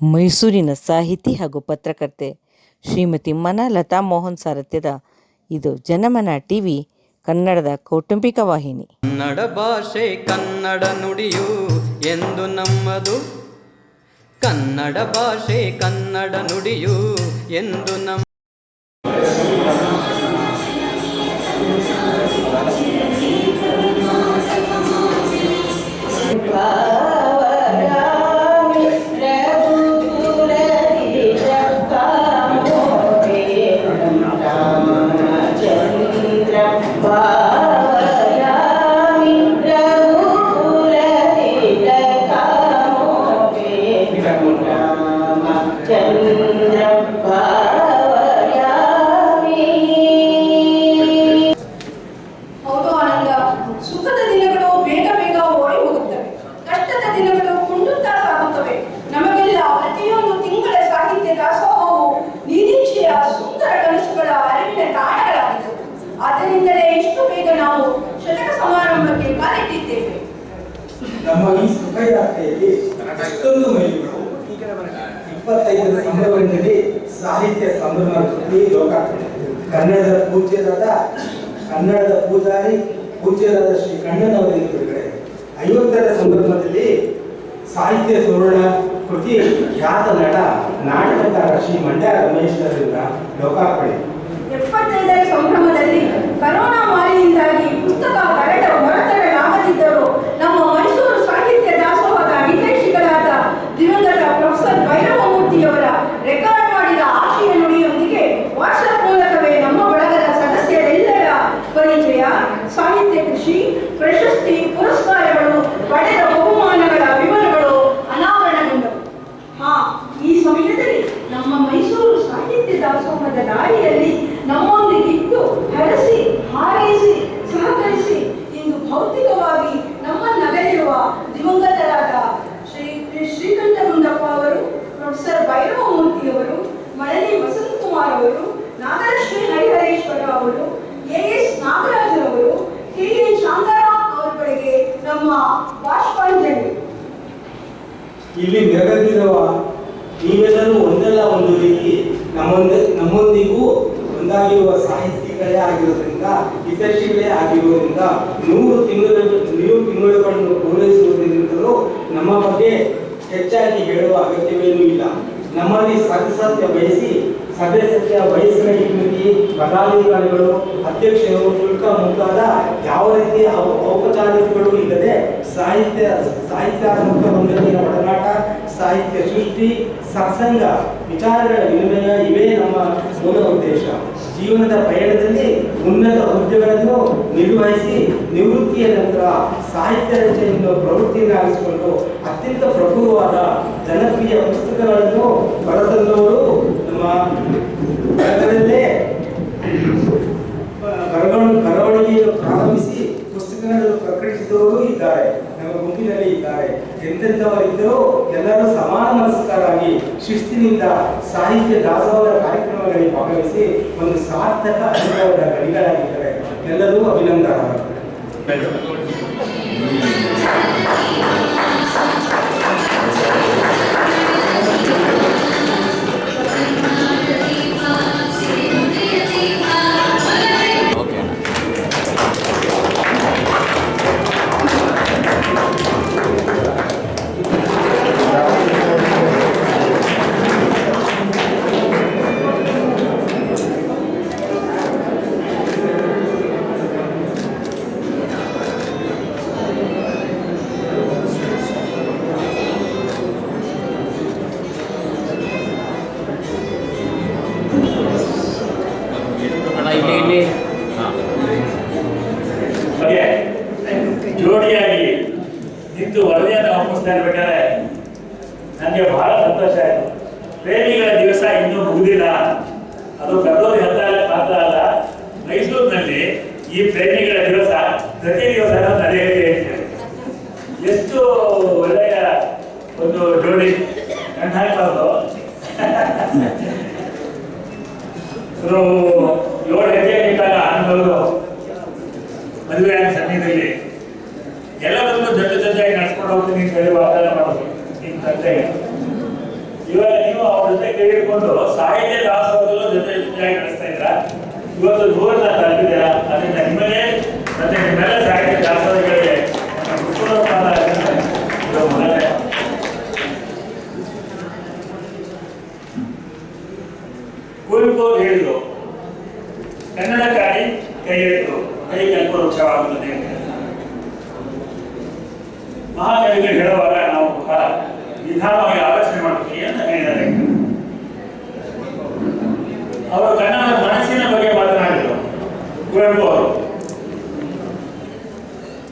ಮೈಸೂರಿನ ಸಾಹಿತಿ ಹಾಗೂ ಪತ್ರಕರ್ತೆ ಶ್ರೀಮತಿ ಮನ ಲತಾ ಮೋಹನ್ ಸಾರಥ್ಯದ ಇದು ಜನಮನ ಟಿವಿ, ಕನ್ನಡದ ಕೌಟುಂಬಿಕ ವಾಹಿನಿ. ಕನ್ನಡ ಭಾಷೆ ಕನ್ನಡ ನುಡಿಯು ಎಂದು ನಮ್ಮದು. ಕನ್ನಡ ಭಾಷೆ ಕನ್ನಡ ನುಡಿಯು ಎಂದು ನಮ್ಮ ಹೌದು ರಮೇಶ್ ಅವರಿಂದ ಲೋಕಾರ್ಪಣೆ. ಎಪ್ಪತ್ತೈದರ ಸಂಭ್ರಮದಲ್ಲಿ ಅವರು ನಾಗಲಕ್ಷ್ಮಿ ಹರಿಹರೇಶ್ವರ ಅವರು ಎನ್ ಶಾಂತಾರಾಮ್ ಅವರುಗಳಿಗೆ ನಮ್ಮ ಬಾಷ್ಪಾಂಜಲಿ ಇಲ್ಲಿ ನೆರೆದಿರುವ ನೀವೆಲ್ಲರೂ ಒಂದಲ್ಲ ಒಂದು ರೀತಿ ನಮ್ಮೊಂದ, ನಮ್ಮೊಂದಿಗೂ ಒಂದಾಗಿರುವ ಸಾಹಿತಿಗಳೇ ಆಗಿರೋದ್ರಿಂದ ಹಿತಶಿಗಳೇ ಆಗಿರುವುದರಿಂದ ನೂರು ತಿಂಗಳು, ನೂರು ತಿಂಗಳುಗಳನ್ನು ಪೂರೈಸುವುದರಿಂದಲೂ ನಮ್ಮ ಬಗ್ಗೆ ಹೆಚ್ಚಾಗಿ ಹೇಳುವ ಅಗತ್ಯವೇನೂ ಇಲ್ಲ. ನಮ್ಮಲ್ಲಿ ಸದಸ್ಯತ್ವ ಬಯಸಿ ಸದಸ್ಯತ್ವ ವಯಸ್ಸಿನ ಇಕ್ವಿಟಿ ಪದಾಧಿಕಾರಿಗಳು ಅಧ್ಯಕ್ಷರು, ಶುಲ್ಕ ಮುಂತಾದ ಯಾವ ರೀತಿಯ ಔ- ಔಪಚಾರಿಕಗಳು ಇಲ್ಲದೆ ಸಾಹಿತ್ಯ, ಸಾಹಿತ್ಯಾತ್ಮಕ ಮಂಡಳಿಯ ಒಡನಾಟ, ಸಾಹಿತ್ಯ ಸೃಷ್ಟಿ, ಸತ್ಸಂಗ ವಿಚಾರಗಳ ವಿನಿಮಯ ಇವೇ ನಮ್ಮ ಮೂಲ ಉದ್ದೇಶ. ಜೀವನದ ಪಯಣದಲ್ಲಿ ಉನ್ನತ ಹುದ್ದೆಗಳನ್ನು ನಿರ್ವಹಿಸಿ ನಿವೃತ್ತಿಯ ನಂತರ ಸಾಹಿತ್ಯ ಪ್ರವೃತ್ತಿಯನ್ನು ಪ್ರವೃತ್ತಿಯನ್ನಾಗಿಸಿಕೊಂಡು ಅತ್ಯಂತ ಪ್ರಭುವಾದ ಜನಪ್ರಿಯ ಪುಸ್ತಕಗಳನ್ನು ಹೊರತಂದವರು ನಮ್ಮ ನಗರದಲ್ಲೇ ಬರವಣ ಬರವಣಿಗೆಯನ್ನು ಪ್ರಾರಂಭಿಸಿ ಪುಸ್ತಕಗಳನ್ನು ಪ್ರಕಟಿಸಿದವರು ಇದ್ದಾರೆ, ನಮ್ಮ ಗುಂಪಿನಲ್ಲಿ ಇದ್ದಾರೆ. ಎಂತೆಂಥವರಿದ್ದರೂ ಎಲ್ಲರೂ ಸಮಾನ ಮನಸ್ಕರಾಗಿ ಶಿಸ್ತಿನಿಂದ ಸಾಹಿತ್ಯ ದಾಸೋಹದ ಕಾರ್ಯಕ್ರಮಗಳಲ್ಲಿ ಭಾಗವಹಿಸಿ ಒಂದು ಸಾರ್ಥಕ ಅನುಭವದ ಗಡಿಗಳಾಗಿದ್ದಾರೆ ಎಲ್ಲರೂ ಅಭಿನಂದನಾರ್ಹರು ಪ್ರತಿ ದಿವಸ ನಡೆಯುತ್ತೆ ಎಷ್ಟು ಒಳ್ಳೆಯ ಒಂದು ಜೋಡಿ ಗಂಡ ಹಾಕ್ಬಾರ್ದು ಅದು ಏಳು ಹೆಜ್ಜೆ ನಿಂತಾಗ ಆನಂದವರು ಮದುವೆ ಆದ ಸಮಯದಲ್ಲಿ ಎಲ್ಲರನ್ನು ಜೊತೆ ಜೊತೆಯಾಗಿ ನಡ್ಸ್ಕೊಂಡು ಹೋಗ್ತೀನಿ ಅಂತ ಹೇಳಿ ವಾಗ್ದಾನ ಮಾಡೋದು ನಿಮ್ಮ ತಂದೆಗೆ ಇವಾಗ ನೀವು ಅವ್ರ ಜೊತೆ ಕೈ ಹಿಡ್ಕೊಂಡು ಸಾಹಿತ್ಯ ದಾಸೋಹದಲ್ಲೂ ಜೊತೆ ಜೊತೆಯಾಗಿ ನಡೆಸ್ತಾ ಇದ್ದೀರಾ ಇವತ್ತು ದೂರನ ತಲುಪಿದ್ದೀರಾ ಅದರಿಂದ ನಿಮಗೆ ಮತ್ತೆ ನಿಮ್ಮೆಲ್ಲ ಸಾಹಿತ್ಯ ದಾಸೋಹಗಳಿಗೆ ನನ್ನ ಹೃತ್ಪೂರ್ವಕವಾದ ಅಭಿನಂದನೆ. ಇದು ಮೊದಲನೇ ಕುವೆಂಪು ಅವರು ಹೇಳಿದ್ರು ಕನ್ನಡಕ್ಕಾಗಿ ಕೈ ಹಿಡಿದು ಕೈ ಕಲ್ಪವೃಕ್ಷವಾಗುತ್ತದೆ ಅಂತ ಮಹಾಕವಿಗಳು ಹೇಳುವಾಗ ನಾವು ಬಹಳ ನಿಧಾನವಾಗಿ ಆಲೋಚನೆ ಮಾಡ್ತೀವಿ ಅಂತ ಹೇಳಿದ್ದಾರೆ. ಅವರು ಕನ್ನಡ ಮನಸ್ಸಿನ ಬಗ್ಗೆ ಮಾತನಾಡಿದರು. ಕುವೆಂಪು ಅವರು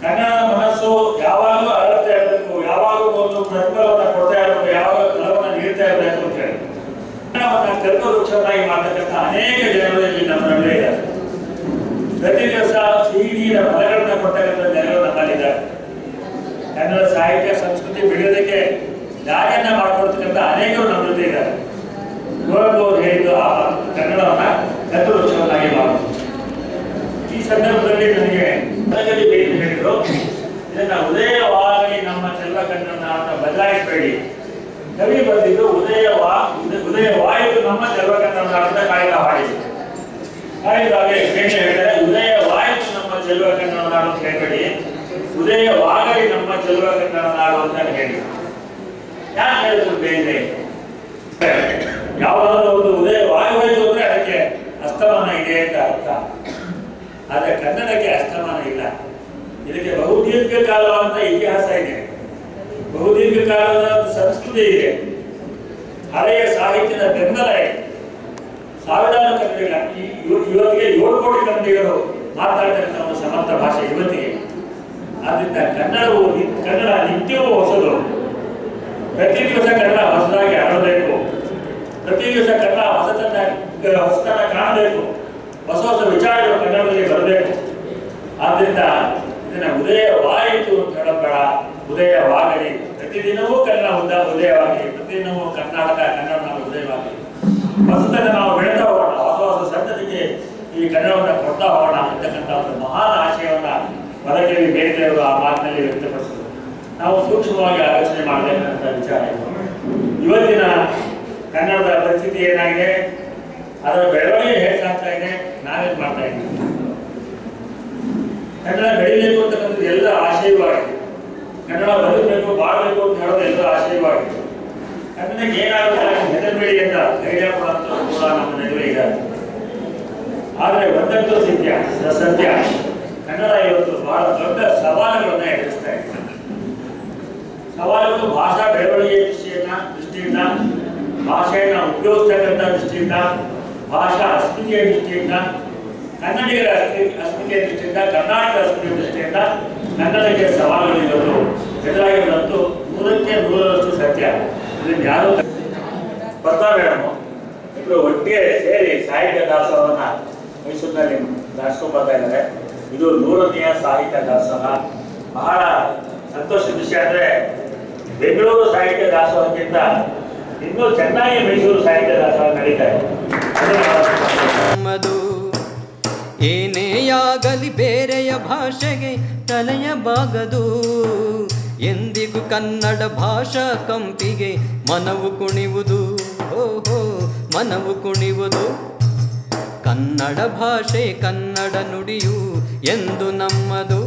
ಕನ್ನಡ ಮನಸ್ಸು ಯಾವಾಗಲೂ ಅರಳ್ತಾ ಇರಬೇಕು ಯಾವಾಗಲೂ ಒಂದು ಪ್ರತಿಫಲವನ್ನು ಕೊಡ್ತಾ ಇರಬೇಕು, ಯಾವಾಗ ಫಲವನ್ನು ನೀಡ್ತಾ ಇರಬೇಕು ಅಂತ ಹೇಳಿ. ಕನ್ನಡವನ್ನು ಕಲ್ಪವೃಕ್ಷವನ್ನಾಗಿ ಮಾಡ್ತಕ್ಕಂಥ ಅನೇಕ ಜನರು ಇಲ್ಲಿ ನಮ್ಮ ನಡುವೆ ಇದ್ದಾರೆ. ಪ್ರತಿ ದಿವಸ ಸಿಹಿ ನೀರಿನ ಫಲಗಳನ್ನ ಕೊಡ್ತಕ್ಕಂಥ ಜನರು ನಮ್ಮಲ್ಲಿದ್ದಾರೆ. ಕನ್ನಡ ಸಾಹಿತ್ಯ, ಸಂಸ್ಕೃತಿ ಬೆಳೆಯೋದಕ್ಕೆ ದಾರಿಯನ್ನ ಮಾಡ್ಕೊಡ್ತಕ್ಕಂಥ ಅನೇಕರು ನಮ್ಮ ಜೊತೆ ಇದ್ದಾರೆ. ಅವರು ಹೇಳಿದ್ದು ಆ ಕನ್ನಡವನ್ನ ಕತ್ತಲೋತ್ಸವನ್ನಾಗಿ ಮಾಡೋದು ಈ ಸಂದರ್ಭದಲ್ಲಿ ನನಗೆ ಹೇಳಿದ್ರು. ಇದನ್ನ ಉದಯವಾಗಿ ನಮ್ಮ ಚೆಲ್ಲ ಕನ್ನಡ ಅಂತ ಬದಲಾಯಿಸಬೇಡಿ. ಕವಿ ಬಂದಿದ್ದು ಉದಯವಾ ಉದಯ ಉದಯವಾಯಿತು ನಮ್ಮ ಚಂದ್ರ ಕನ್ನಡ ಅಂತ ಕಾಯ್ದ ಹಾಡಿದ್ರು ಕಾಯ್ದಾಗೆ ಹೇಳಿದರೆ ಉದಯವಾಯಿತು ನಮ್ಮ ಚೆಲ್ವ ಕನ್ನಡ ನಾಡು ಅಂತ ಹೇಳ್ಬೇಡಿ. ಉದಯವಾಗಲಿ ನಮ್ಮ ಚೆಲ್ವ ಕನ್ನಡ ನಾಡು ಅಂತ ಹೇಳಿ ಯಾಕೆ ಹೇಳಿದ್ರು ಬೇರೆ? ಯಾವಾಗಲೂ ಒಂದು ಉದಯವಾಗಬೇಕು ಅಂದ್ರೆ ಅದಕ್ಕೆ ಅಸ್ತಮಾನ ಇದೆ ಅಂತ ಅರ್ಥ. ಆದ್ರೆ ಕನ್ನಡಕ್ಕೆ ಅಸ್ತಮಾನ ಇಲ್ಲ. ಇದಕ್ಕೆ ಬಹುದೀರ್ಘ ಕಾಲವಾದ ಇತಿಹಾಸ ಇದೆ. ಬಹುದೀರ್ಘ ಕಾಲದ ಸಂಸ್ಕೃತಿ ಇದೆ. ಹಳೆಯ ಸಾಹಿತ್ಯದ ಬೆಂಬಲ ಇದೆ. ಸಾವಿರಾರು ಕನ್ನಡಿಗ ಈ- ಇವ- ಇವತ್ತಿಗೆ ಏಳು ಕೋಟಿ ಕನ್ನಡಿಗರು ಮಾತನಾಡ್ತಕ್ಕಂಥ ಒಂದು ಸಮರ್ಥ ಭಾಷೆ ಇವತ್ತಿಗೆ ಆದ್ರಿಂದ ಕನ್ನಡವು ನಿ- ಕನ್ನಡ ನಿತ್ಯವೂ ಹೊಸದು. ಪ್ರತಿ ದಿವಸ ಕನ್ನಡ ಹೊಸದಾಗಿ ಆಡಬೇಕು. ಪ್ರತಿ ದಿವಸ ಕನ್ನಡ ಹೊಸತನ್ನ ಹೊಸತನ ಕಾಣಬೇಕು. ಹೊಸ ಹೊಸ ವಿಚಾರಗಳು ಕನ್ನಡದಲ್ಲಿ ಬರಬೇಕು. ಆದ್ರಿಂದ ಇದನ್ನ ಉದಯವಾಯಿತು ಅಂತ ಹೇಳಬೇಡ. ಉದಯವಾಗಲಿ. ಪ್ರತಿದಿನವೂ ಕನ್ನಡ ಉದ್ದ ಉದಯವಾಗಲಿ ಪ್ರತಿದಿನವೂ ಕರ್ನಾಟಕ ಕನ್ನಡ ಉದಯವಾಗಲಿ ಹೊಸತನ ನಾವು ಬೆಳೆತಾ ಹೋಗೋಣ. ಹೊಸ ಹೊಸ ಸಂತತಿಗೆ ಈ ಕನ್ನಡವನ್ನು ಕೊಡ್ತಾ ಹೋಗೋಣ ಅಂತಕ್ಕಂಥ ಒಂದು ಮಹಾನ್ ಆಶಯವನ್ನ ವರಕವಿ ಬೇರೆಯವರು ಆ ಮಾತಿನಲ್ಲಿ ವ್ಯಕ್ತಪಡಿಸಿದರು. ನಾವು ಸೂಕ್ಷ್ಮವಾಗಿ ಆಲೋಚನೆ ಮಾಡಬೇಕಂತ ವಿಚಾರ ಇದು. ಇವತ್ತಿನ ಕನ್ನಡದ ಪರಿಸ್ಥಿತಿ ಏನಾಗಿದೆ? ಅದರ ಬೆಳವಣಿಗೆ ಹೇಗೆ ಸಾಗ್ತಾ ಇದೆ? ನಾವೇನ್ ಮಾಡ್ತಾ ಇದ್ದೀವಿ? ಕನ್ನಡ ಬೆಳಿಬೇಕು ಅಂತಕ್ಕಂಥದ್ದು ಎಲ್ಲ ಆಶಯವಾಗಿದೆ. ಕನ್ನಡ ಬದುಕಬೇಕು, ಬಾಳಬೇಕು ಅಂತ ಹೇಳೋದು ಎಲ್ಲ ಆಶಯವಾಗಿದೆ. ಕನ್ನಡಕ್ಕೆ ಏನಾಗುತ್ತೆ? ಹೆದರಬೇಡಿ ಅಂತ ಧೈರ್ಯ ಕೊಡಂತ ಕೂಡ ನಮ್ಮ ನಡುವೆ ಇದ್ದಾರೆ ಆದರೆ ಒಂದಂತೂ ಸತ್ಯ ಸತ್ಯ. ಕನ್ನಡ ಇವತ್ತು ಬಹಳ ದೊಡ್ಡ ಸವಾಲುಗಳನ್ನ ಎದುರಿಸ್ತಾ ಇದೆ. ಸವಾಲುಗಳು ಭಾಷಾ ಬೆಳವಣಿಗೆ ದೃಷ್ಟಿಯಿಂದ ದೃಷ್ಟಿಯಿಂದ, ಭಾಷೆಯನ್ನ ಉಪಯೋಗಿಸ್ತಕ್ಕಂಥ ದೃಷ್ಟಿಯಿಂದ, ಭಾಷಾ ಅಸ್ಮಿತೆಯ ದೃಷ್ಟಿಯಿಂದ, ಕನ್ನಡಿಗರ ಅಸ್ಮಿ- ಅಸ್ಮಿತೆಯ ದೃಷ್ಟಿಯಿಂದ ಕರ್ನಾಟಕ ಅಸ್ಮಿತೆಯ ದೃಷ್ಟಿಯಿಂದ ಕನ್ನಡಕ್ಕೆ ಸವಾಲುಗಳು ಇವತ್ತು ಎದುರಾಗಿರುವಂತೂ ನೂರಕ್ಕೆ ನೂರರಷ್ಟು ಸತ್ಯ. ಇದನ್ನು ಯಾರು ಬರ್ತಾ ಮೇಡಮ್. ಇಬ್ಬರು ಒಟ್ಟಿಗೆ ಸೇರಿ ಸಾಹಿತ್ಯ ದಾಸೋಹವನ್ನ ಮೈಸೂರಿನಲ್ಲಿ ನಡೆಸ್ಕೊಂಡು ಬರ್ತಾ ಇದ್ದಾರೆ. ಇದು ನೂರನೆಯ ಸಾಹಿತ್ಯ ದಾಸೋಹ. ಬಹಳ ಸಂತೋಷದ ವಿಷಯ ಅಂದ್ರೆ ಬೆಂಗಳೂರು ಸಾಹಿತ್ಯ ದಾಸೋಹಕ್ಕಿಂತ ಇನ್ನೂ ಚೆನ್ನಾಗಿ ಮೈಸೂರು ಸಾಹಿತ್ಯ ದಾಸೋಹ ನಡೀತಾ ಇದೆ. ಏನೇ ಆಗಲಿ ಬೇರೆಯ ಭಾಷೆಗೆ ತಲೆಯ ಬಾಗದು. ಎಂದಿಗೂ ಕನ್ನಡ ಭಾಷಾ ಕಂಪಿಗೆ ಮನವು ಕುಣಿವುದು. ಹೋ ಹೋ ಮನವು ಕುಣಿವುದು. ಕನ್ನಡ ಭಾಷೆ ಕನ್ನಡ ನುಡಿಯು. ಎಂದು ನಮ್ಮದು.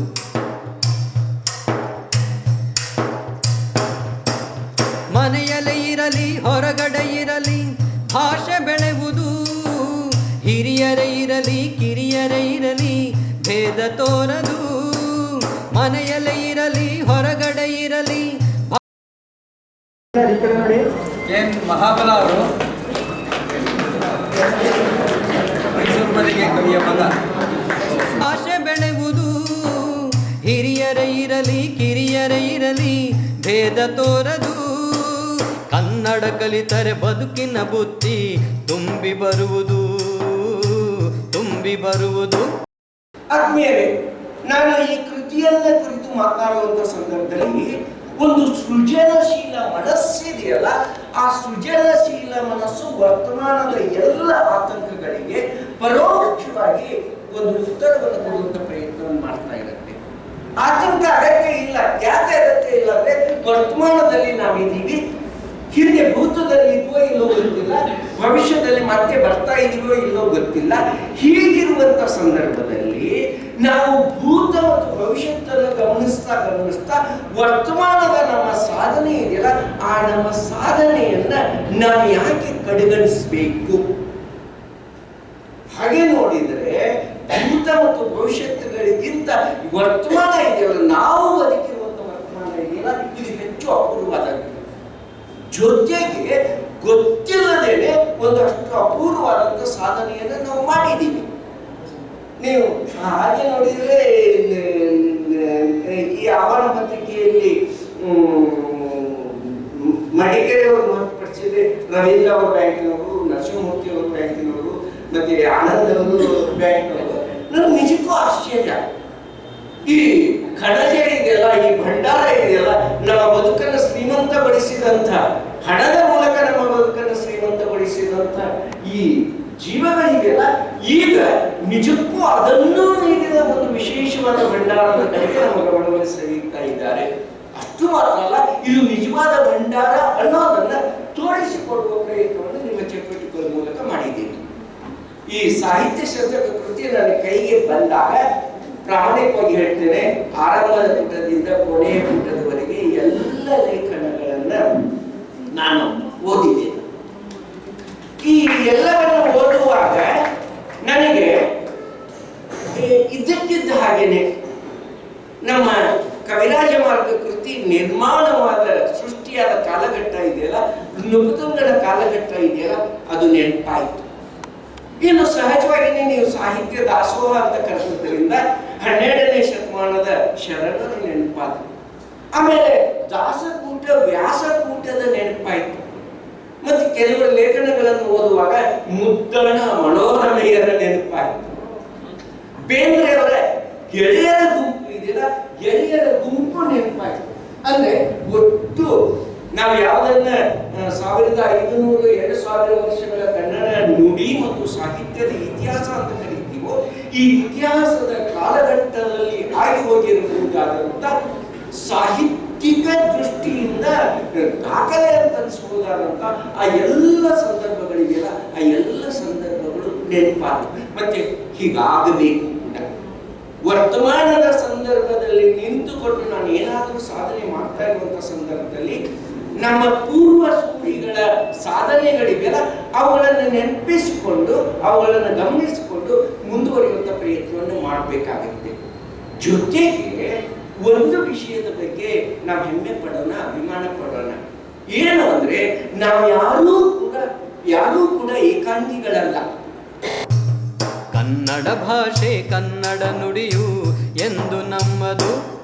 ಮನೆಯಲ್ಲಿ ಇರಲಿ, ಹೊರಗಡೆ ಇರಲಿ, ಭಾಷೆ ಬೆಳೆವುದು. ಹಿರಿಯರೇ ಇರಲಿ, ಕಿರಿಯರೇ ಇರಲಿ, ಭೇದ ತೋರದು. ಮನೆಯಲ್ಲೇ ಇರಲಿ, ಹೊರಗಡೆ ಇರಲಿ, ಎನ್ ಮಹಾಬಲ ಅವರು ಮೈಸೂರು ಮನೆಗೆ ಕವಿಯ ಮಗ. ಇರಲಿ, ಭೇದ ತೋರದು. ಕನ್ನಡ ಕಲಿತರೆ ಬದುಕಿನ ಬುತ್ತಿ ತುಂಬಿ ಬರುವುದು ತುಂಬಿ ಬರುವುದು. ಆದ್ಮೇಲೆ ನಾನು ಈ ಕೃತಿಯನ್ನ ಕುರಿತು ಮಾತನಾಡುವಂತ ಸಂದರ್ಭದಲ್ಲಿ ಒಂದು ಸೃಜನಶೀಲ ಮನಸ್ಸಿದೆಯಲ್ಲ ಆ ಸೃಜನಶೀಲ ಮನಸ್ಸು ವರ್ತಮಾನದ ಎಲ್ಲ ಆತಂಕಗಳಿಗೆ ಪರೋಕ್ಷವಾಗಿ ಒಂದು ಉತ್ತರವನ್ನು ಕೊಡುವಂತ ಪ್ರಯತ್ನವನ್ನು ಮಾಡ್ತಾ ಇರುತ್ತೆ ಆತಂಕ ಅಗತ್ಯ ಇಲ್ಲ ಯಾಕೆ ಅಗತ್ಯ ಇಲ್ಲ ಅಂದ್ರೆ ವರ್ತಮಾನದಲ್ಲಿ ನಾವಿದ್ದೀವಿ. ಹಿಂದೆ ಭೂತದಲ್ಲಿ ಇದ್ವೋ ಇಲ್ಲೋ ಗೊತ್ತಿಲ್ಲ, ಭವಿಷ್ಯದಲ್ಲಿ ಮತ್ತೆ ಬರ್ತಾ ಇದೀವೋ ಇಲ್ಲೋ ಗೊತ್ತಿಲ್ಲ. ಹೀಗಿರುವಂತ ಸಂದರ್ಭದಲ್ಲಿ ನಾವು ಭೂತ ಮತ್ತು ಭವಿಷ್ಯದ ಗಮನಿಸ್ತಾ ಗಮನಿಸ್ತಾ ವರ್ತಮಾನದ ನಮ್ಮ ಸಾಧನೆ ಇದೆಯಲ್ಲ, ಆ ನಮ್ಮ ಸಾಧನೆಯನ್ನ ನಾವು ಯಾಕೆ ಕಡೆಗಣಿಸಬೇಕು? ಹಾಗೆ ನೋಡಿದರೆ ಭೂತ ಮತ್ತು ಭವಿಷ್ಯತ್ತುಗಳಿಗಿಂತ ವರ್ತಮಾನ ಇದೆಯಲ್ಲ ನಾವು ಬದುಕಿರುವಂತ ವರ್ತಮಾನ ಏನಾದ್ರೂ ಇದು ಹೆಚ್ಚು ಅಪೂರ್ವವಾದದ್ದು. ಜೊತೆಗೆ ಗೊತ್ತಿಲ್ಲದೇನೆ ಒಂದಷ್ಟು ಅಪೂರ್ವವಾದಂಥ ಸಾಧನೆಯನ್ನು ನಾವು ಮಾಡಿದ್ದೀವಿ. ನೀವು ಹಾಗೆ ನೋಡಿದ್ರೆ, ಈ ಆಹ್ವಾನ ಪತ್ರಿಕೆಯಲ್ಲಿ ಮಡಿಕೇರಿ ಅವರು ಹೊರತುಪಡಿಸಿದ್ರೆ ರವೀಂದ್ರ ಅವರು ಬ್ಯಾಂಕಿನವರು, ನರಸಿಂಹಮೂರ್ತಿ ಅವರು ಬ್ಯಾಂಕಿನವರು, ಮತ್ತೆ ಆನಂದ್ ಅವರು ಬ್ಯಾಂಕಿನವರು. ನನಗೆ ನಿಜಕ್ಕೂ ಆಶ್ಚರ್ಯ. ಈ ಕಡಜೆ ಇದೆಯಲ್ಲ ಈ ಭಂಡಾರ ಇದೆಯಲ್ಲ ನಮ್ಮ ಬದುಕನ್ನು ಶ್ರೀಮಂತಗೊಳಿಸಿದಂಥ, ಹಣದ ಮೂಲಕ ನಮ್ಮ ಬದುಕನ್ನು ಶ್ರೀಮಂತಗೊಳಿಸಿದಂಥ ಈ ಜೀವಗಳಿಗೆಲ್ಲ ಈಗ ನಿಜಕ್ಕೂ ಅದನ್ನೂ ನೀಡಿದ ಒಂದು ವಿಶೇಷವಾದ ಭಂಡಾರದ ಕಡೆಗೆ ನಮ್ಮ ಗಮನವನ್ನು ಸೆಳೆಯುತ್ತಾ ಇದ್ದಾರೆ. ಅಷ್ಟು ಮಾತ್ರ ಅಲ್ಲ, ಇದು ನಿಜವಾದ ಭಂಡಾರ ಅನ್ನೋದನ್ನ ತೋರಿಸಿಕೊಡುವ ಪ್ರಯತ್ನವನ್ನು ನಿಮ್ಮ ಚಟುವಟಿಕೆಗಳ ಮೂಲಕ ಮಾಡಿದ್ದೀರಿ. ಈ ಸಾಹಿತ್ಯ ಶಾಸ್ತ್ರದ ಕೃತಿ ನನ್ನ ಕೈಗೆ ಬಂದಾಗ ಪ್ರಾಮಾಣಿಕವಾಗಿ ಹೇಳ್ತೇನೆ. ಆರಂಭದ ಪುಟದಿಂದ ಕೊನೆಯ ಪುಟದವರೆಗೆ ಎಲ್ಲ ಲೇಖನಗಳನ್ನ ನಾನು ಓದಿದ್ದೇನೆ ಈ ಎಲ್ಲವನ್ನು ಓದುವಾಗ ನನಗೆ ಇದ್ದಕ್ಕಿದ್ದ ಹಾಗೇನೆ ನಮ್ಮ ಕವಿರಾಜ ಮಾರ್ಗ ಕೃತಿ ನಿರ್ಮಾಣವಾದ ಸೃಷ್ಟಿಯಾದ ಕಾಲಘಟ್ಟ ಇದೆಯಲ್ಲ ನೃಪತುಂಗನ ಕಾಲಘಟ್ಟ ಇದೆಯಲ್ಲ, ಅದು ನೆನಪಾಯಿತು. ಇನ್ನು ಸಹಜವಾಗಿಯೇ ನೀವು ಸಾಹಿತ್ಯ ದಾಸೋಹ ಅಂತ ಕರೆಸಿದ್ರಿಂದ ಹನ್ನೆರಡನೇ ಶತಮಾನದ ಶರಣರ ನೆನಪಾದ್ರು. ಆಮೇಲೆ ದಾಸಕೂಟ, ವ್ಯಾಸಕೂಟದ ನೆನಪಾಯಿತು. ಮತ್ತೆ ಕೆಲವು ಲೇಖನಗಳನ್ನು ಓದುವಾಗ ಮುದ್ದಣ ಮನೋರಮೆಯರ ನೆನಪಾಯಿತು. ಬೇಂದ್ರೆಯವರ ಗೆಳೆಯರ ಗುಂಪು ಇದೆಯಲ್ಲ? ಗೆಳೆಯರ ಗುಂಪು ನೆನಪಾಯಿತು. ಅಂದ್ರೆ ಒಟ್ಟು ನಾವು ಯಾವುದನ್ನ ಸಾವಿರದ ಐದುನೂರು, ಎರಡು ಸಾವಿರ ವರ್ಷಗಳ ಕನ್ನಡ ನುಡಿ ಮತ್ತು ಸಾಹಿತ್ಯದ ಇತಿಹಾಸ ಅಂತ ಕರಿತೀವೋ, ಈ ಇತಿಹಾಸದ ಕಾಲಘಟ್ಟದಲ್ಲಿ ಆಗಿ ಹೋಗಿರಬಹುದಾದಂತ ಸಾಹಿತ್ಯಿಕ ದೃಷ್ಟಿಯಿಂದ ದಾಖಲೆ ಅಂತ ಆ ಎಲ್ಲ ಸಂದರ್ಭಗಳಿಗೆಲ್ಲ ಆ ಎಲ್ಲ ಸಂದರ್ಭಗಳು ನೆನಪಾದ ಮತ್ತೆ ಹೀಗಾಗಬೇಕು ವರ್ತಮಾನದ ಸಂದರ್ಭದಲ್ಲಿ ನಿಂತುಕೊಂಡು ನಾನು ಏನಾದರೂ ಸಾಧನೆ ಮಾಡ್ತಾ ಇರುವಂತ ಸಂದರ್ಭದಲ್ಲಿ ನಮ್ಮ ಪೂರ್ವ ಸೂರಿಗಳ ಸಾಧನೆಗಳಿವೆಯಲ್ಲ ಅವುಗಳನ್ನು ನೆನಪಿಸಿಕೊಂಡು, ಅವುಗಳನ್ನು ಗಮನಿಸಿಕೊಂಡು ಮುಂದುವರಿಯುವಂಥ ಪ್ರಯತ್ನವನ್ನು ಮಾಡಬೇಕಾಗುತ್ತೆ. ಜೊತೆಗೆ ಒಂದು ವಿಷಯದ ಬಗ್ಗೆ ನಾವು ಹೆಮ್ಮೆ ಪಡೋಣ, ಅಭಿಮಾನ ಪಡೋಣ. ಏನು ಅಂದ್ರೆ, ನಾವು ಯಾರೂ ಕೂಡ ಯಾರೂ ಕೂಡ ಏಕಾಂಗಿಗಳಲ್ಲ. ಕನ್ನಡ ಭಾಷೆ ಕನ್ನಡ ನುಡಿಯು ಎಂದು ನಮ್ಮದು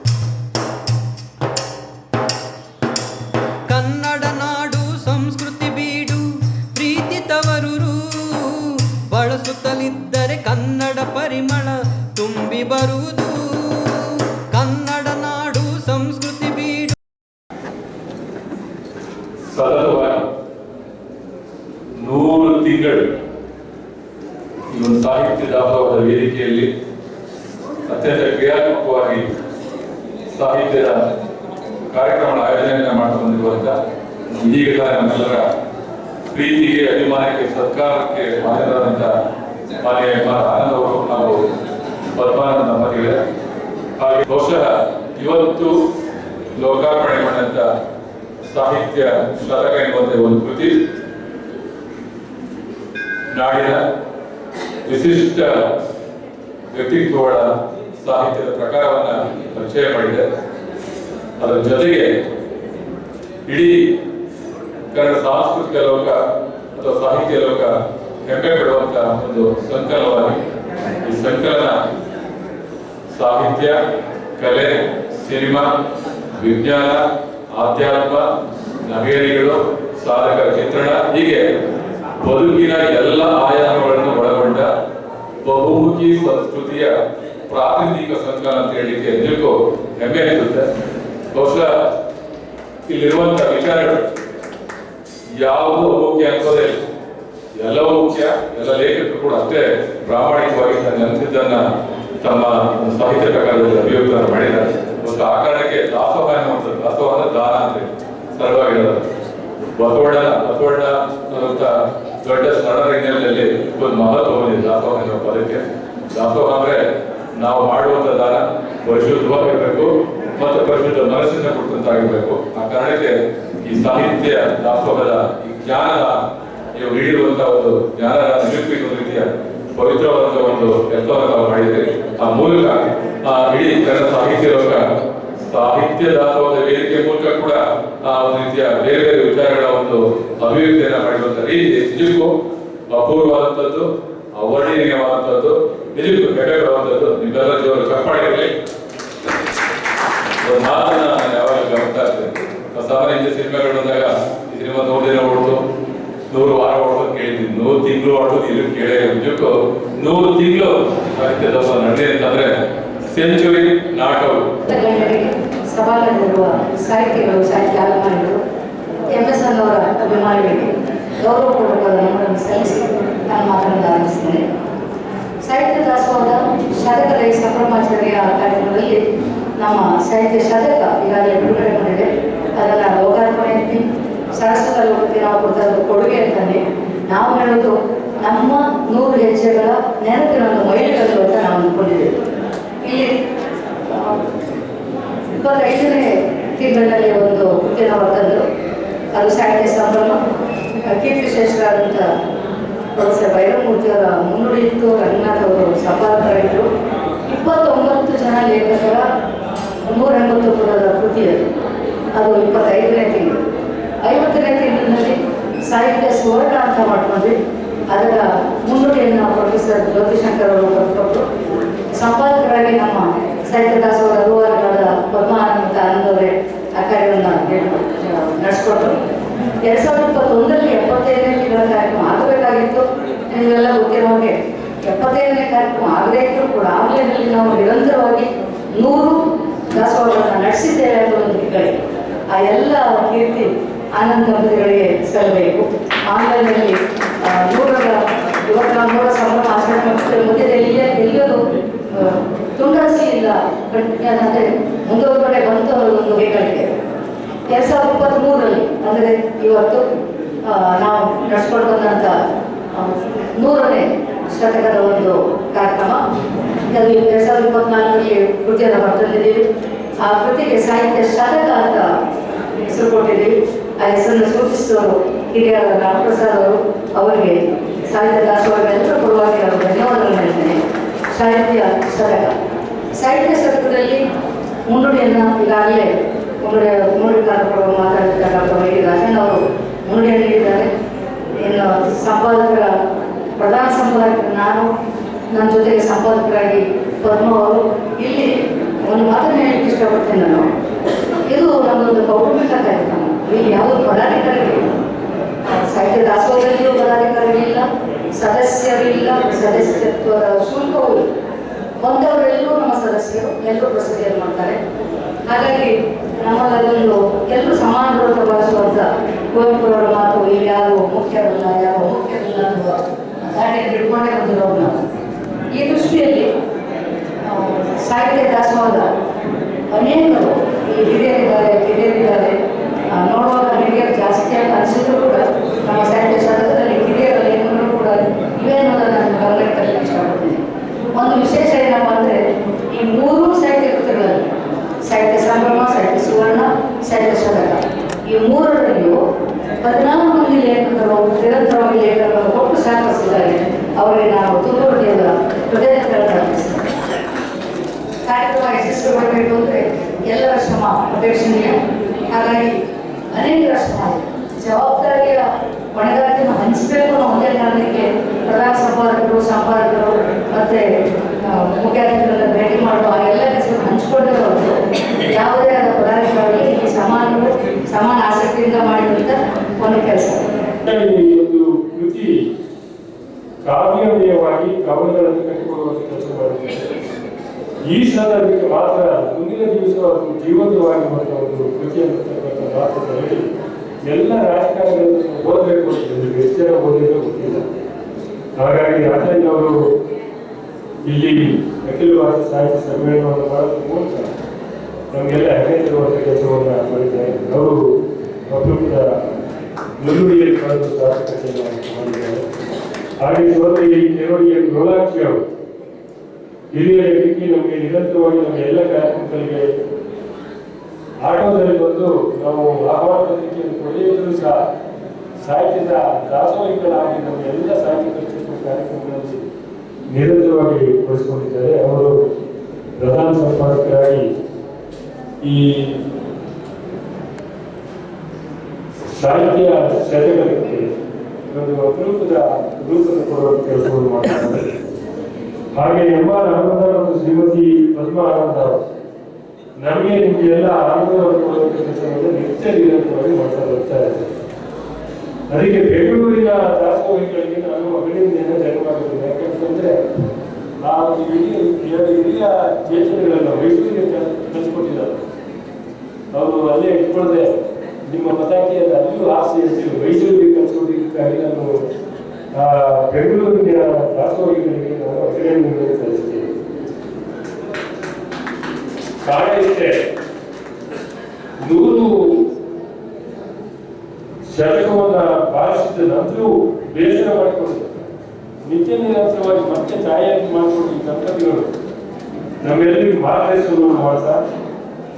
ಮಾಡಿದಂಥ ಸಾಹಿತ್ಯ ಶತಕ ಎನ್ನುವಂಥ ಒಂದು ಕೃತಿ. ನಾಡಿನ ವಿಶಿಷ್ಟ ವ್ಯಕ್ತಿತ್ವಗಳ ಸಾಹಿತ್ಯದ ಪ್ರಕಾರವನ್ನ ಪರಿಚಯ ಮಾಡಿದೆ. ಅದರ ಜೊತೆಗೆ ಇಡೀ ಕನ್ನಡ ಸಾಂಸ್ಕೃತಿಕ ಲೋಕ ಅಥವಾ ಸಾಹಿತ್ಯ ಲೋಕ ಹೆಮ್ಮೆ ಪಡುವಂತ ಒಂದು ಸಂಕಲನವಾಗಿ ಈ ಸಂಕಲನ ಸಾಹಿತ್ಯ, ಕಲೆ, ಸಿನಿಮಾ ವಿಜ್ಞಾನ, ಆಧ್ಯಾತ್ಮ ನಗೇರಿಗಳು ಸಾಧಕ ಚಿತ್ರಣ, ಹೀಗೆ ಬದುಕಿನ ಎಲ್ಲ ಆಯಾಮಗಳನ್ನು ಒಳಗೊಂಡ ಬಹುಮುಖಿ ಸಂಸ್ಕೃತಿಯ ಪ್ರಾತಿನಿಧಿಕ ಸಂಘ ಅಂತ ಹೇಳಲಿಕ್ಕೆ ನಿಜಕ್ಕೂ ಹೆಮ್ಮೆ ಅನಿಸುತ್ತೆ ಬಹುಶಃ ಇಲ್ಲಿರುವಂತ ವಿಚಾರಗಳು ಯಾವುದು ಮುಖ್ಯ ಅನ್ಸೋದೇ. ಎಲ್ಲವೂ ಮುಖ್ಯ, ಎಲ್ಲ ಲೇಖಕರು ಕೂಡ ಅಷ್ಟೇ ಪ್ರಾಮಾಣಿಕವಾಗಿ ತನ್ನ ತಮ್ಮ ಸಾಹಿತ್ಯ ಪ್ರಕಾರದಲ್ಲಿ ಅಭಿವ್ಯಕ್ತವನ್ನು ಮಾಡಿದ್ದಾರೆ ಆ ಕಾರಣಕ್ಕೆ ಮಾಡ್ತಾರೆ ಎನ್ನುವಂಥದ್ದು. ದಾಸೋಹ ಅಂದ್ರೆ ದಾನ ಅಂತ ಸರ್ವಾಗಿರೋದು ಬಸವಣ್ಣ ಬಸವಣ್ಣ ಅನ್ನುವಂತ ದೊಡ್ಡ ಸರಳ ಹಿನ್ನೆಲೆಯಲ್ಲಿ ಒಂದು ಮಹತ್ವ ಹೊಂದಿದೆ ದಾಸೋಹ ಎನ್ನುವ ಪದಕ್ಕೆ. ದಾಸೋಹ ಅಂದ್ರೆ ನಾವು ಮಾಡುವಂತ ದಾನ, ಪರಿಶುದ್ಧವಾಗಿರ್ಬೇಕು ಮತ್ತು ಪರಿಶುದ್ಧ ಮನಸ್ಸಿನ ಕೊಟ್ಟಂತಾಗಿರ್ಬೇಕು. ಆ ಕಾರಣಕ್ಕೆ ಈ ಸಾಹಿತ್ಯ, ದಾಸೋಹದ ಈ ಜ್ಞಾನದ, ನೀವು ನೀಡಿರುವಂತ ಒಂದು ಜ್ಞಾನದ ನಿರೂಪಿಸುವ ರೀತಿಯ ಪವಿತ್ರವಾದ ಒಂದು ಕೆಲಸವನ್ನು ಮಾಡಿದೆ ಆ ಮೂಲಕ, ಆ ಇಡೀ ಕನ್ನಡ ಸಾಹಿತ್ಯ ಲೋಕ, ಸಾಹಿತ್ಯ ದಾಸವಾದ ವೇದಿಕೆ ಮೂಲಕ ಕೂಡ ಆ ಒಂದು ರೀತಿಯ ಬೇರೆ ಬೇರೆ ವಿಚಾರಗಳ ಒಂದು ಅಭಿವ್ಯಕ್ತಿಯನ್ನ ಮಾಡಿರುವಂತ ರೀತಿ ನಿಜಕ್ಕೂ ಅಪೂರ್ವವಾದಂಥದ್ದು ಅವರ್ಣೀಯವಾದಂಥದ್ದು ನಿಜಕ್ಕೂ ಹೆಮ್ಮೆಪಡುವಂಥದ್ದು ನಿಮ್ಮೆಲ್ಲ ಜೀವನ ಕಪ್ಪಾಡಿರಲಿ ಮಾತನ್ನ ನಾನು ಯಾವಾಗ ಗಮನಿಸ್ತಾ ಇರ್ತೇನೆ. ಸಾಮಾನ್ಯ ಸಿನಿಮಾಗಳು ಬಂದಾಗ ಸಿನಿಮಾ ನೋಡಿದ್ರೆ ದಿನ ಓಡ್ತು ನೂರು ವಾರ ಹೊಡೆದು ಕೇಳಿದ್ವಿ ನೂರು ತಿಂಗಳು ಹೊಡೆದು ಇಲ್ಲಿ ಕೇಳೇ ನಿಜಕ್ಕೂ ನೂರು ತಿಂಗಳು ಅದಕ್ಕೆ ನಡೆದಿದೆ ಅಂತಂದ್ರೆ ಸೆಂಚುರಿ ಸಭಾಂಗಣದಲ್ಲಿರುವ ಸಾಹಿತಿಗಳು, ಸಾಹಿತ್ಯ ಅಭಿಮಾನಿಗಳು ಎಂ ಅವರ ಅಭಿಮಾನಿಗಳಿಗೆ ಗೌರವಪೂರ್ವಕವಾದ ನಮನವನ್ನು ಸಲ್ಲಿಸಿ ನಾನು ಮಾತನಾಡಲು ಆರಂಭಿಸ್ತೇನೆ ಸಾಹಿತ್ಯ ದಾಸೋಹದ ಶತಕದ ಈ ಸಂಭ್ರಮಾಚರಣೆಯ ಕಾರ್ಯಕ್ರಮದಲ್ಲಿ ನಮ್ಮ ಸಾಹಿತ್ಯ ಶತಕ ಈಗಾಗಲೇ ಬಿಡುಗಡೆ ಮಾಡಿದೆ. ಅದನ್ನು ಲೋಕಾರ್ಪಣೆ ಸರಸ್ವತ ಹೋಗ್ತೀವಿ ನಾವು ಕೊಡ್ತಾ ಕೊಡುಗೆ ಅಂತಾನೆ. ನಾವು ಹೇಳೋದು, ನಮ್ಮ ನೂರು ಹೆಜ್ಜೆಗಳ ನೆನಪಿನ ಒಂದು ಮೈಲಿಗಲ್ಲು ಅಂತ ನಾವು ಅಂದ್ಕೊಂಡಿದ್ದೇವೆ ಇಲ್ಲಿ ಇಪ್ಪತ್ತೈದನೇ ತಿಂಗಳಲ್ಲಿ ಒಂದು ಹೊರತಂದು ಅದು ಸಾಹಿತ್ಯ ಸಂಭ್ರಮ, ಕೀರ್ತಿ ಶ್ರೇಷ್ಠರಾದಂಥ ಪ್ರೊಫೆಸರ್ ಮುನ್ನುಡಿ ಮುನ್ನುಡಿಯಿತ್ತು ರಂಗನಾಥ್ ಅವರು ಸಂಪಾದಕರಾಗಿದ್ದರು. ಇಪ್ಪತ್ತೊಂಬತ್ತು ಜನ ಲೇಖಕರ ನೂರ ಎಂಬತ್ತು ಪುಟದ ಕೃತಿ ಅದು. ಅದು ಇಪ್ಪತ್ತೈದನೇ ತಿಂಗಳು. ಐವತ್ತನೇ ತಿಂಗಳಲ್ಲಿ ಸಾಹಿತ್ಯ ಸುವರ್ಣ ಅಂತ ಮಾಡ್ಕೊಂಡ್ವಿ. ಅದರ ಮುನ್ನುಡಿಯನ್ನು ಪ್ರೊಫೆಸರ್ ಜ್ಯೋತಿಶಂಕರ್ ಅವರು ಬರ್ಕೊಟ್ಟು ಸಂಪಾದಕರಾಗಿ ನಮ್ಮ ಸಾಹಿತ್ಯ ದಾಸೋಹ ಅನುವಾದಗಳಾದ ಪದ್ಮಾನಂದ ಆನಂದವರೇ ಆ ಕಾರ್ಯವನ್ನು ನಡೆಸ್ಕೊಟ್ರು ಎರಡ್ ಸಾವಿರದ ಇಪ್ಪತ್ತೊಂದರಲ್ಲಿ ಎಪ್ಪತ್ತೈದನೇ ತಿಂಗಳ ಕಾರ್ಯಕ್ರಮ ಆಗಬೇಕಾಗಿತ್ತು. ನಿಮಗೆಲ್ಲ ಗೊತ್ತಿರೋ ಹಾಗೆ ಎಪ್ಪತ್ತೈದನೇ ಕಾರ್ಯಕ್ರಮ ಆಗದೇ ಇದ್ರೂ ಕೂಡ ಆನ್ಲೈನಲ್ಲಿ ನಾವು ನಿರಂತರವಾಗಿ ನೂರು ದಾಸೋಹಗಳನ್ನು ನಡೆಸಿದ್ದೇವೆ ಅನ್ನೋ ಒಂದು ಆ ಎಲ್ಲ ಕೀರ್ತಿ ದಂಪತಿಗಳಿಗೆ ಸಲ್ಲಬೇಕು ಆನ್ಲೈನ್ನಲ್ಲಿ ನೂರರ ನಾವು ನೂರ ಸಂಭ್ರಮ ಆಚರಣೆ ಮಧ್ಯದಲ್ಲಿ ಎಲ್ಲರೂ ತುಂಗಸಿಯಿಂದ ಅಂದರೆ ಮುಂದುವರೆಗಡೆ ಬಂತು ಒಂದು ಬೇಕಾಗಿದೆ ಎರಡ್ ಸಾವಿರದ ಇಪ್ಪತ್ತ್ ಮೂರರಲ್ಲಿ ಅಂದರೆ ಇವತ್ತು ನಾವು ನಡೆಸ್ಕೊಂಡು ಬಂದಂಥ ನೂರನೇ ಶತಕದ ಒಂದು ಕಾರ್ಯಕ್ರಮ. ಅದು ಎರಡ್ ಸಾವಿರದ ಇಪ್ಪತ್ನಾಲ್ಕರಲ್ಲಿ ಕೃತಿಯನ್ನು ಹೊರತಂದಿದ್ದೀವಿ ಆ ಕೃತಿಗೆ ಸಾಹಿತ್ಯ ಶತಕ ಅಂತ ಹೆಸರು ಕೊಟ್ಟಿದ್ದೀವಿ. ಆ ಹೆಸರನ್ನು ಸೂಚಿಸಿದವರು ಹಿರಿಯರ ರಾಮಪ್ರಸಾದ್ ಅವರು ಅವರಿಗೆ ಸಾಹಿತ್ಯ ಎಲ್ಲರ ಪರವಾಗಿ ಅವರು ಧನ್ಯವಾದಗಳನ್ನು ಹೇಳ್ತೇನೆ. ಸಾಹಿತ್ಯ ಶತಕ ಸಾಹಿತ್ಯ ಶತಕದಲ್ಲಿ ಮುನ್ನುಡಿಯನ್ನು ಈಗಾಗಲೇ ಮುನ್ನುಡಿ ಮುನ್ನುಡಿ ಕಾರ್ಯಕ್ರಮ ಮಾತಾಡಿದ ಡಾಕ್ಟರ್ ವೈದ್ಯ ರಾಜನ್ ಅವರು ಮುನ್ನುಡಿಯನ್ನು ನೀಡಿದ್ದಾರೆ. ಇನ್ನು ಸಂಪಾದಕರ, ಪ್ರಧಾನ ಸಂಪಾದಕರು ನಾನು, ನನ್ನ ಜೊತೆಗೆ ಸಂಪಾದಕರಾಗಿ ಪದ್ಮ ಅವರು, ಇಲ್ಲಿ ಒಂದು ಮಾತನ್ನು ಹೇಳಕ್ಕೆ ಇಷ್ಟಪಡ್ತೇನೆ ನಾನು. ಇದು ನಮ್ಮದೊಂದು ಕೌಟುಂಬಿಕ ಕಾರ್ಯಕ್ರಮ. ಇಲ್ಲಿ ಯಾವುದೇ ಪದಾಧಿಕಾರಿಗಳಿಲ್ಲ ಸಾಹಿತ್ಯ ದಾಸೋಹದಲ್ಲಿಯೂ ಪದಾಧಿಕಾರಿಗಳಿಲ್ಲ ಸದಸ್ಯರಿಲ್ಲ, ಸದಸ್ಯತ್ವದ ಶುಲ್ಕವೂ ಇಲ್ಲ. ಬಂದವರೆಲ್ಲರೂ ನಮ್ಮ ಸದಸ್ಯರು, ಎಲ್ಲರೂ ಪ್ರಸಿದ್ಧಿಯನ್ನು ಮಾಡ್ತಾರೆ. ಹಾಗಾಗಿ ನಮ್ಮಲ್ಲೊಂದು ಎಲ್ಲರೂ ಸಮಾನರು ಅಂತ ಕುವೆಂಪು ಅವರ ಮಾತು, ಇಲ್ಲಿ ಯಾರು ಮುಖ್ಯವಿಲ್ಲ ಯಾರು ಮುಖ್ಯವಿಲ್ಲ ಅನ್ನುವ ದಾಟಿಯನ್ನು ಹಿಡ್ಕೊಂಡೇ ಬಂದಿರೋರು ನಾವು. ಈ ದೃಷ್ಟಿಯಲ್ಲಿ ಸಾಹಿತ್ಯ ದಾಸೋಹದ ಅನೇಕರು ಈ ಹಿರಿಯರಿದ್ದಾರೆ ಕಿರಿಯರಿದ್ದಾರೆ ಆ, ನೋಡುವಾಗ ಹಿರಿಯರು ಜಾಸ್ತಿ ಅಂತ ಅನಿಸಿದ್ರು ಕೂಡ ನಮ್ಮ ಸಾಹಿತ್ಯ ಶತಕದಲ್ಲಿ ಹಿರಿಯರ ಲೇಖನಗಳು ಕೂಡ ಇವೆ ಅನ್ನೋದನ್ನು ನಾನು ಗಮನಕ್ಕೆ ತರಲಿಕ್ಕೆ ಇಷ್ಟಪಡ್ತೀನಿ ಒಂದು ವಿಶೇಷ ಏನಪ್ಪ ಅಂದರೆ ಈ ಮೂರೂ ಸಾಹಿತ್ಯ ಕೃತಿಗಳಲ್ಲಿ ಸಾಹಿತ್ಯ ಸಂಭ್ರಮ ಸಾಹಿತ್ಯ ಸುವರ್ಣ ಸಾಹಿತ್ಯ ಶತಕ ಈ ಮೂರರಲ್ಲಿಯೂ ಹದಿನಾಲ್ಕು ಮಂದಿ ಲೇಖಕರು ನಿರಂತರವಾಗಿ ಲೇಖಕರು ಒಟ್ಟು ಸಹಕರಿಸಿದ್ದಾರೆ ಅವರಿಗೆ ನಾವು ತುಂಬ ಹೃದಯದ ಹೃದಯಗಳನ್ನು ಅರ್ಪಿಸ್ತೇನೆ ಕಾರ್ಯಕ್ರಮ ಯಶಸ್ವಿಗೊಳ್ಳಬೇಕು ಅಂದರೆ ಎಲ್ಲರ ಶ್ರಮ ಅಪೇಕ್ಷಣೀಯ ಹಾಗಾಗಿ ಶ್ರಮ ಇದೆ. ಜವಾಬ್ದಾರಿಯ ಹೊಣೆಗಾರಿಕೆಯನ್ನು ಹಂಚಬೇಕು ಅನ್ನೋ ಒಂದೇ ಕಾರಣಕ್ಕೆ ಪ್ರಧಾನ ಸಂಪಾದಕರು ಸಂಪಾದಕರು ಮತ್ತೆ ಮುಖ್ಯ ಭೇಟಿ ಮಾಡುವ ಎಲ್ಲ ಕೆಲಸವನ್ನು ಹಂಚಿಕೊಂಡಿರೋದು ಯಾವುದೇ ಆದ ಪದಾಧಿಕಾರಿಗಳು ಸಮಾನರು, ಸಮಾನ ಆಸಕ್ತಿಯಿಂದ ಮಾಡಿದಂಥ ಒಂದು ಕೆಲಸ ಕೃತಿ ಕಾವ್ಯಮಯವಾಗಿ ಕವನಗಳನ್ನು ಕಟ್ಟಿಕೊಳ್ಳುವಂತ ಕೆಲಸ ಮಾಡುತ್ತೆ ಈ ಸಂದರ್ಭಕ್ಕೆ ಮಾತ್ರ ಮುಂದಿನ ದಿವಸ ಜೀವಂತವಾಗಿ ಒಂದು ಕೃತಿ ಮಾತುಗಳಲ್ಲಿ ಎಲ್ಲ ರಾಜಕಾರಣಿಗಳನ್ನು ಓದಬೇಕು ಅಂತ ಹೇಳಿದ್ರು. ಎಷ್ಟು ಜನ ಓದಿರೋ ಗೊತ್ತಿಲ್ಲ ಹಾಗಾಗಿ ರಾಜಾಜಿ ಅವರು ಇಲ್ಲಿ ಅಖಿಲ ಭಾರತ ಸಾಹಿತ್ಯ ಸಮ್ಮೇಳನವನ್ನು ಮಾಡೋದ್ರ ಮೂಲಕ ನಮಗೆಲ್ಲ ಹೆಮ್ಮೆ ತರುವಂಥ ಕೆಲಸವನ್ನು ಮಾಡಿದ್ದಾರೆ ಅವರು ಅಪರೂಪದ ಮುನ್ನುಡಿಯಲ್ಲಿ ಬರೆದು ಸಾರ್ಥಕತೆಯನ್ನು ಮಾಡಿದ್ದಾರೆ ಹಾಗೆ ಸೋದರಿ ದೇವರಿಗೆ ಗೃಹಾಕ್ಷಿ ಅವರು ಹಿರಿಯ ವ್ಯಕ್ತಿ ನಮಗೆ ನಿರಂತರವಾಗಿ ನಮ್ಮ ಎಲ್ಲ ಕಾರ್ಯಕ್ರಮಗಳಿಗೆ ಆಟೋದಲ್ಲಿ ಬಂದು ನಾವು ಆಹ್ವಾನ ಕೊನೆಯಲ್ಲೂ ಸಹ ಸಾಹಿತ್ಯದ ದಾಸೋಹಿಗಳಾಗಿ ನಮ್ಮ ಎಲ್ಲ ಸಾಹಿತ್ಯ ಪ್ರತಿಷ್ಠೆ ಕಾರ್ಯಕ್ರಮಗಳಲ್ಲಿ ನಿರಂತರವಾಗಿ ಬಳಸಿಕೊಂಡಿದ್ದಾರೆ ಅವರು ಪ್ರಧಾನ ಸಂಪಾದಕರಾಗಿ ಈ ಸಾಹಿತ್ಯ ಸೆರೆಗಳಿಗೆ ಒಂದು ಅಪರೂಪದ ರೂಪದ ಕೊಡುವ ಕೆಲಸವನ್ನು ಮಾಡ್ತಾರೆ ಹಾಗೆ ಎಂಬ ಆನಂದ ಮತ್ತು ಶ್ರೀಮತಿ ಪದ್ಮ ಆನಂದ ನಮಗೆ ನಿಮಗೆ ಎಲ್ಲ ಆನಂದವನ್ನು ಕೊಡುವ ಕೆಲಸವನ್ನು ನಿತ್ಯ ನಿರಂತರವಾಗಿ ಮಾಡ್ತಾ ಬರ್ತಾ ಇದೆ. ಅದಕ್ಕೆ ಬೆಂಗಳೂರಿನ ದಾಸೋಹಿಗಳಿಗೆ ನಾನು ಅಭಿನಂದನೆಯನ್ನು ಧನ್ಯವಾದಗಳು ಯಾಕಂತಂದ್ರೆ ಆ ಒಂದು ಹಿರಿಯ ಚೇತನಗಳನ್ನ ಮೈಸೂರಿಗೆ ಕಳಿಸ್ಕೊಟ್ಟಿದ್ದಾರೆ. ಅವರು ಅಲ್ಲೇ ಇಟ್ಕೊಳ್ಳದೆ ನಿಮ್ಮ ಪತಾಕೆಯನ್ನು ಅಲ್ಲಿಯೂ ಆಸೆ ಇರ್ತೀವಿ ಮೈಸೂರಿಗೆ ಕಳಿಸ್ಕೊಟ್ಟಿದ್ದಕ್ಕಾಗಿ ನಾನು ಬೆಂಗಳೂರಿನ ದಾಸೋಹಿಗಳಿಗೆ ನಾನು ಅಭಿನಂದನೆಯನ್ನು ಸಲ್ಲಿಸ್ತೇನೆ ಕಾರಣ ಇಷ್ಟೇ ನೂರು ಶತಕವನ್ನ ಬಾರಿಸಿದ ನಂತರವೂ ಬೇಸರ ಮಾಡಿಕೊಂಡು ನಿತ್ಯ ನಿರಂತರವಾಗಿ ಮತ್ತೆ ತಾಯಿಯಾಗಿ ಮಾಡಿಕೊಂಡು ಈ ದಂಪತಿಗಳು ನಮ್ಮೆಲ್ಲರಿಗೂ ಮಾರ್ಗದರ್ಶನವನ್ನು ಮಾಡ್ತಾ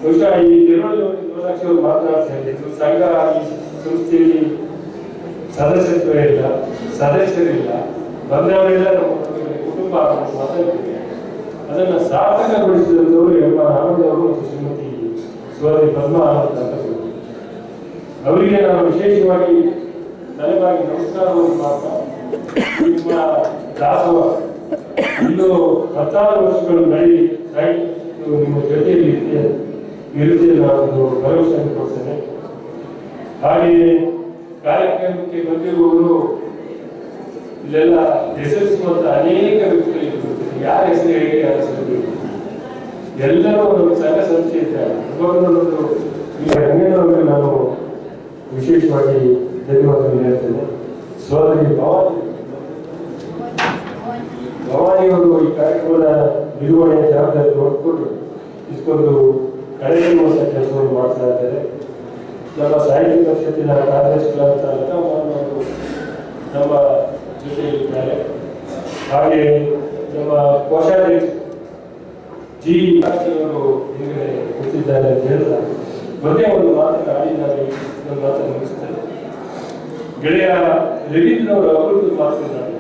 ಬಹುಶಃ ಈ ತಿರುವಳ್ಳಿ ಲಕ್ಷ ಮಾತನಾಡ್ತಾ ಇದ್ದು ಸಂಘ ಈ ಸಂಸ್ಥೆಯಲ್ಲಿ ಸದಸ್ಯತ್ವ ಇಲ್ಲ, ಸದಸ್ಯರಿಲ್ಲ. ಬಂದವರೆಲ್ಲ ನಮ್ಮ ಕುಟುಂಬ- ಅದನ್ನ ಸಾರ್ಥಕಗೊಳಿಸಿದಂಥವರು ಎಂಬ ಆನಂದವರು ಮತ್ತು ಶ್ರೀಮತಿ ಸೋದರಿ ಪದ್ಮ ಅವರಿಗೆ ನಾನು ವಿಶೇಷವಾಗಿ ತಲೆಬಾಗಿ ನಮಸ್ಕಾರವನ್ನು ಮಾಡ್ತಾ ನಿಮ್ಮ ದಾಸವ ಇನ್ನು ಹತ್ತಾರು ವರ್ಷಗಳು ನಡಿ ನಿಮ್ಮ ಜೊತೆಯಲ್ಲಿ ಇರುತ್ತೆ ನಾನೊಂದು ನಾನು ಭರವಸೆಯನ್ನು ಕೊಡ್ತೇನೆ. ಹಾಗೆಯೇ ಕಾರ್ಯಕ್ರಮಕ್ಕೆ ಬಂದಿರುವವರು ಇಲ್ಲೆಲ್ಲ ಹೆಸರಿಸುವಂತ ಅನೇಕ ವ್ಯಕ್ತಿಗಳಿಗೆ ಗೊತ್ತಿದೆ ಯಾರ ಹೆಸರು ಹೇಗೆ ಯಾರ ಹೆಸರು ಎಲ್ಲರೂ ಒಂದು ಸಂಘ ಸಂಸ್ಥೆ ಇದ್ದಾರೆ ಒಂದು ಈ ರಂಗೇನವರಿಗೆ ನಾನು ವಿಶೇಷವಾಗಿ ಧನ್ಯವಾದಗಳು ಹೇಳ್ತೇನೆ. ಸೋದರಿ ಭವಾನಿ. ಭವಾನಿಯವರು ಈ ಕಾರ್ಯಕ್ರಮದ ನಿರ್ವಹಣೆಯ ಜವಾಬ್ದಾರಿ ನೋಡಿಕೊಂಡು ಇದಕ್ಕೊಂದು ಕಾರ್ಯಕ್ರಮ ಕೆಲಸವನ್ನು ಮಾಡ್ತಾ ಇದ್ದಾರೆ. ನಮ್ಮ ಸಾಹಿತ್ಯ ಪರಿಷತ್ತಿನ ಕಾರ್ಯದರ್ಶಿಗಳಾದ ಲತಾಮೋಹನ್ ಅವರು ನಮ್ಮ ಜೊತೆಯಲ್ಲಿದ್ದಾರೆ. ಹಾಗೆ ನಮ್ಮ ಕೋಶಾಧ್ಯಕ್ಷ ಜಿ ಅವರು ಹಿಂದೆ ಕೂತಿದ್ದಾರೆ ಅಂತ ಹೇಳಿದ ಒಂದೇ ಒಂದು ಮಾತನ್ನು ಆಡಿ ನನ್ನ ಮಾತನ್ನು ಮುಗಿಸ್ತೇನೆ ಗೆಳೆಯ ರವೀಂದ್ರ ಅವರು ಅವರು ಮಾತನಾಡಿ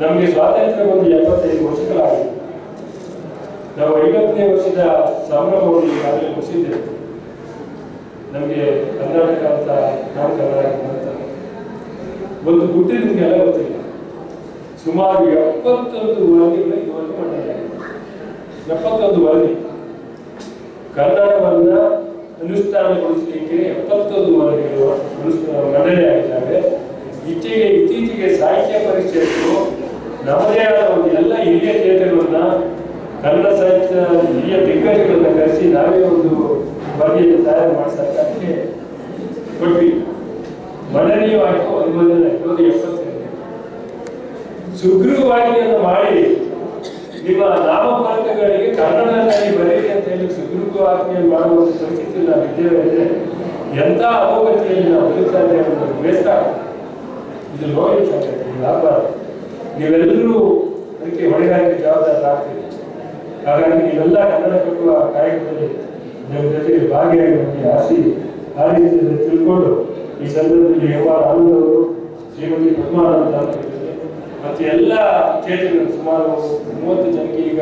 ನಮಗೆ ಸ್ವಾತಂತ್ರ್ಯ ಒಂದು ಎಪ್ಪತ್ತೈದು ವರ್ಷಗಳಾಗಿದೆ. ನಾವು ಐವತ್ತನೇ ವರ್ಷದ ಸಂಭ್ರಮವನ್ನು ಈಗಾಗಲೇ ಮುಗಿಸಿದ್ದೇವೆ. ನಮಗೆ ಕರ್ನಾಟಕ ಅಂತ ನಾವು ಕರ್ನಾಟಕ ಅಂತ. ಒಂದು ಗುಟ್ಟಿ ನಿಮಗೆಲ್ಲ ಗೊತ್ತಿಲ್ಲ. ಸುಮಾರು ಎಪ್ಪತ್ತೊಂದು ವರದಿಗಳು ಇವತ್ತು ಮಾಡಿದ್ದಾರೆ. ಎಪ್ಪತ್ತೊಂದು ವರದಿ. ಕನ್ನಡವನ್ನ ಅನುಷ್ಠಾನಗೊಳಿಸಲಿಕ್ಕೆ ಎಪ್ಪತ್ತೊಂದು ವರದಿಗಳು ಅನುಷ್ಠಾನ ಮಂಡನೆಯಾಗಿದ್ದಾವೆ ಇತ್ತೀಚೆಗೆ ಇತ್ತೀಚೆಗೆ ಸಾಹಿತ್ಯ ಪರಿಷತ್ತು ನಮ್ಮದೇ ಆದ ಒಂದು ಎಲ್ಲ ಹಿರಿಯ ಚೇತನಗಳನ್ನ ಕನ್ನಡ ಸಾಹಿತ್ಯ ಹಿರಿಯ ದಿಗ್ಗಜಗಳನ್ನ ಕರೆಸಿ ನಾವೇ ಒಂದು ವರದಿಯನ್ನು ತಯಾರು ಮಾಡಿ ಸರ್ಕಾರಕ್ಕೆ ಕೊಟ್ವಿ ಒಂದು ಮಂಡನೆ ಒಂದು ಎಪ್ಪತ್ತೆರಡು ಸುಗ್ರೀವಾಜ್ಞೆಯನ್ನು ಮಾಡಿ ನಿಮ್ಮ ನಾಮಫಲಕಗಳಿಗೆ ಕನ್ನಡದಲ್ಲಿ ಬರೀರಿ ಅಂತ ಹೇಳಿ ಸುಗ್ರೀವಾಜ್ಞೆ ಮಾಡುವ ಪರಿಸ್ಥಿತಿ ನಾವು ಇದ್ದೇವೆ ಅಂದ್ರೆ ಎಂಥ ಅಧೋಗತಿಯಲ್ಲಿ ನಾವು ಬದುಕ್ತಾ ಇದ್ದೇವೆ ಅನ್ನೋದು ವೇಸ್ಟ್. ಇದು ಇದು ಆಗಬಾರ್ದು ನೀವೆಲ್ಲರೂ ಅದಕ್ಕೆ ಹೊಣೆಗಾರಿಕೆ ಜವಾಬ್ದಾರರಾಗ್ತೀರಿ ಹಾಗಾಗಿ ನೀವೆಲ್ಲ ಕನ್ನಡ ಕಟ್ಟುವ ಕಾರ್ಯಕ್ರಮದಲ್ಲಿ ನಿಮ್ಮ ಜೊತೆಗೆ ಭಾಗಿಯಾಗಿ ನಮಗೆ ಆಸಿ, ಆ ರೀತಿಯಲ್ಲಿ ತಿಳ್ಕೊಂಡು ಈ ಸಂದರ್ಭದಲ್ಲಿ ಯಾವ ಆನಂದವರು ಶ್ರೀಮತಿ ಪದ್ಮಾನಂದ ಮತ್ತೆ ಎಲ್ಲ ಕ್ಷೇತ್ರಗಳು ಸುಮಾರು ಮೂವತ್ತು ಜನಕ್ಕೆ ಈಗ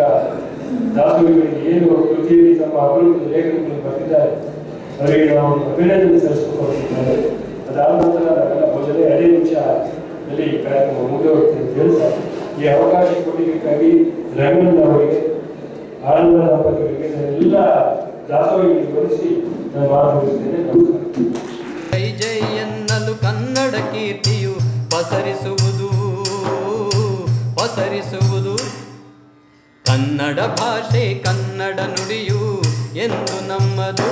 ದಾಸೋಹಿಗಳಿಗೆ ಏನು ಕೃತಿಯಲ್ಲಿ ತಮ್ಮ ಅಭಿವೃದ್ಧಿ ಲೇಖನಗಳನ್ನು ಬರೆದಿದ್ದಾರೆ ಅವರಿಗೆ ನಾವು ಅಭಿನಂದನೆ ಸಲ್ಲಿಸಿಕೊಂಡಿದ್ದಾರೆ ಅದಾದ ನಂತರ ನಾವೆಲ್ಲ ಭೋಜನ ಅದೇ ನಿಮಿಷದಲ್ಲಿ ಕಾರ್ಯಕ್ರಮ ಮುಂದುವರಿಯುತ್ತೆ ಅಂತ ಹೇಳ್ತಾ ಈ ಅವಕಾಶ ಕೊಟ್ಟಿದ್ದಕ್ಕಾಗಿ ರಂಗಣ್ಣ ಅವರಿಗೆ, ಆನಂದ ದಂಪತಿಗಳಿಗೆ ಎಲ್ಲ ದಾಸೋಹಿಗಳಿಗೆ ಬರೆಸಿ ನಾನು ಮಾತನಾಡುತ್ತೇನೆ. ನಮಸ್ಕಾರ. ಜೈ ಜೈ ಎನ್ನಲು ಕನ್ನಡ ಕೀರ್ತಿಯು ಪಸರಿಸುವುದು ಪಸರಿಸುವುದು ಕನ್ನಡ ಭಾಷೆ ಕನ್ನಡ ನುಡಿಯು ಎಂದು ನಮ್ಮದು